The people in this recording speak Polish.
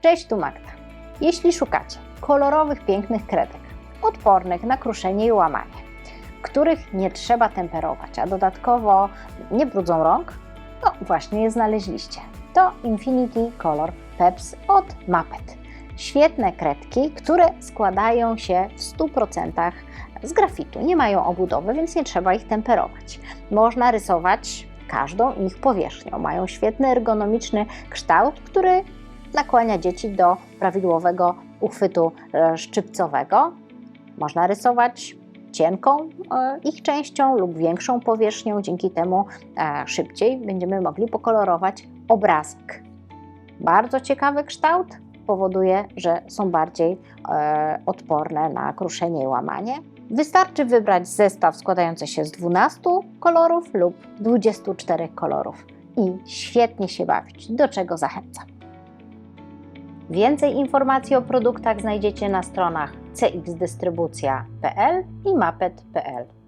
Cześć, tu Magda. Jeśli szukacie kolorowych, pięknych kredek, odpornych na kruszenie i łamanie, których nie trzeba temperować, a dodatkowo nie brudzą rąk, no właśnie je znaleźliście. To Infinity Color Peps od Mapet. Świetne kredki, które składają się w 100% z grafitu. Nie mają obudowy, więc nie trzeba ich temperować. Można rysować każdą ich powierzchnią. Mają świetny ergonomiczny kształt, który nakłania dzieci do prawidłowego uchwytu e, szczypcowego. Można rysować cienką e, ich częścią lub większą powierzchnią, dzięki temu e, szybciej będziemy mogli pokolorować obrazek. Bardzo ciekawy kształt powoduje, że są bardziej odporne na kruszenie i łamanie. Wystarczy wybrać zestaw składający się z 12 kolorów lub 24 kolorów i świetnie się bawić, do czego zachęcam. Więcej informacji o produktach znajdziecie na stronach cxdystrybucja.pl i mapet.pl.